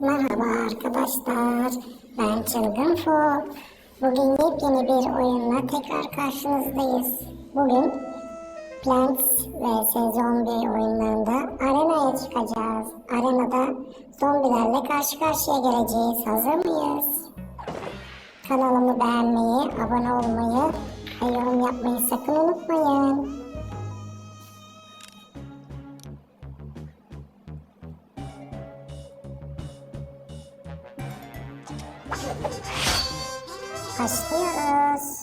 Merhaba arkadaşlar, ben Çılgın Fo. Bugün yepyeni bir oyunla tekrar karşınızdayız. Bugün Plants vs Zombie oyunlarında arenaya çıkacağız. Arenada zombilerle karşı karşıya geleceğiz. Hazır mıyız? Kanalımı beğenmeyi, abone olmayı ve yorum yapmayı sakın unutmayın. Başlıyoruz.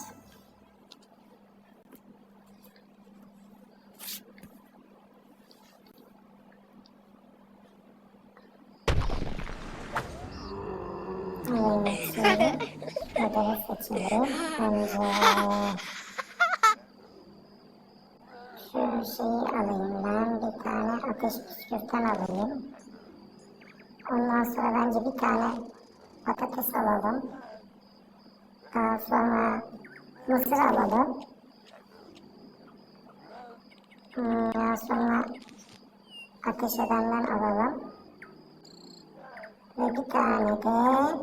Modeli seçelim. Önce şu şeyi alayım ben. Bir tane ateş püskürten alayım. Ondan sonra bence bir tane patates alalım. Daha sonra mısır alalım. Hmm, daha sonra ateş edenden alalım. Ve bir tane de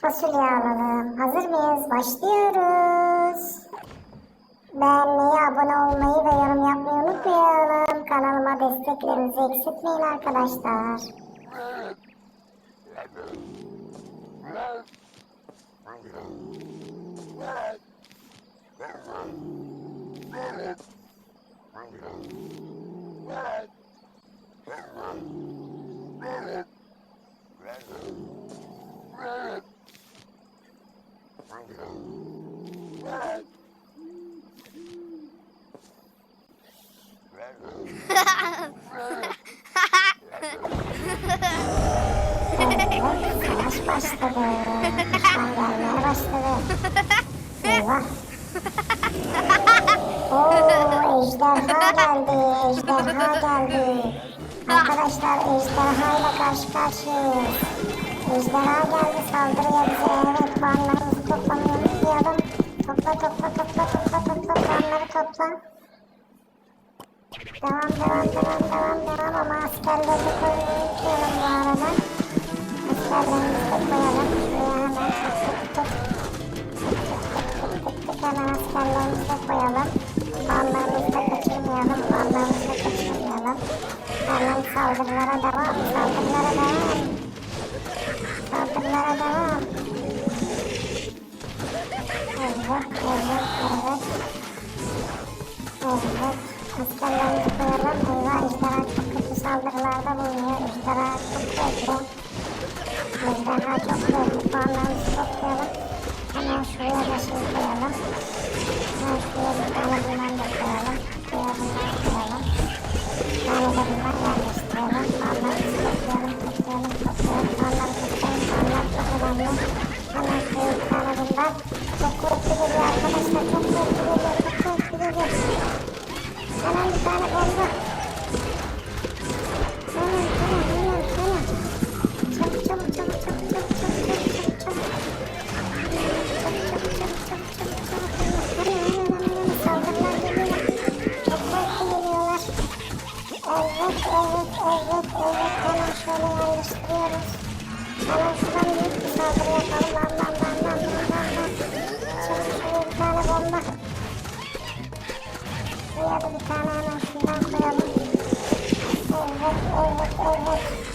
fasulye alalım. Hazır mıyız? Başlıyoruz. Beğenmeyi, abone olmayı ve yorum yapmayı unutmayalım. Kanalıma desteklerinizi eksiltmeyin arkadaşlar. Ha ha ha! yağış başladı. Kar yağmaya başladı. Eyvah. Oo ejderha geldi. Ejderha geldi. Arkadaşlar ejderha ile karşı karşıyayız. Ejderha geldi saldırıya bize. Evet puanlarımızı toplamamız diyordum. Topla topla topla topla topla puanları topla. Devam devam devam devam devam ama askerleri koymayı unutuyorum bu arada. Birazdan toplayalım. Şuraya hemen sıktık. Sıktık hemen askerlerimizi koyalım. Ballarımızı da kaçırmayalım. Ballarımızı da kaçırmayalım. Hemen saldırılara devam. Saldırılara devam. Saldırılara devam. Evet, evet, evet. Evet. Askerlerimizi koyalım. Eyvah ejderha çok kötü saldırılarda bulunuyor. Ejderha çok kötü. Hemen toplayalım. Puanlarımızı toplayalım. Hemen şuraya da şey koyalım. Hemen şuraya bir tane bundan da koyalım. Şuraya bundan koyalım. Bir tane de bundan yerleştirelim. Puanlarımızı toplayalım. Toplayalım. Toplayalım. Puanları toplayalım. Puanlar çok önemli. Hemen şuraya bir tane bundan. Çok keyifli geliyor arkadaşlar. Çok keyifli geliyor. Çok keyifli geliyor. Hemen bir tane ya da bir tane hemen şundan koyalım. Evet, evet, evet.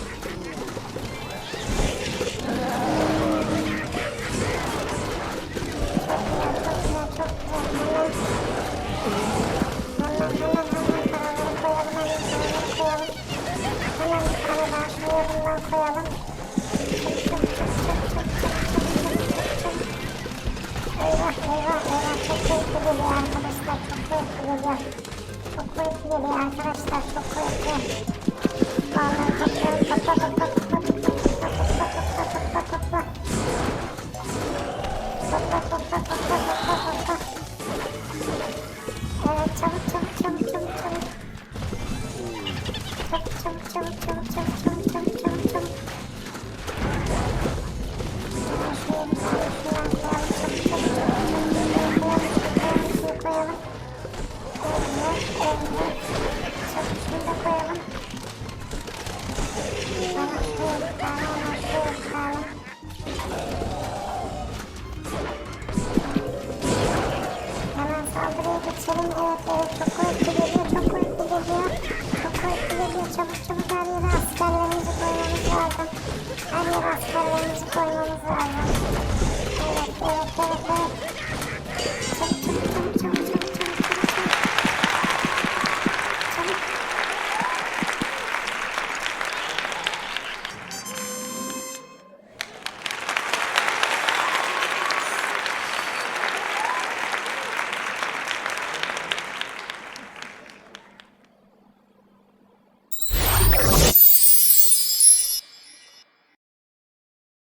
Hemen bir tane daha şunu yanından koyalım. evet evet çok keyifli geliyor arkadaşlar. Çok keyifli geliyor. Çok keyifli geliyor arkadaşlar. Çok keyifli. Vallahi topluyorum topla topla topla. Geçelim. Evet evet çok kuvvetli geliyor. Çok kuvvetli geliyor. Çok kuvvetli geliyor. Çabuk çabuk her yere askerlerimizi koymamız lazım. Her yere askerlerimizi koymamız lazım. Evet evet evet evet.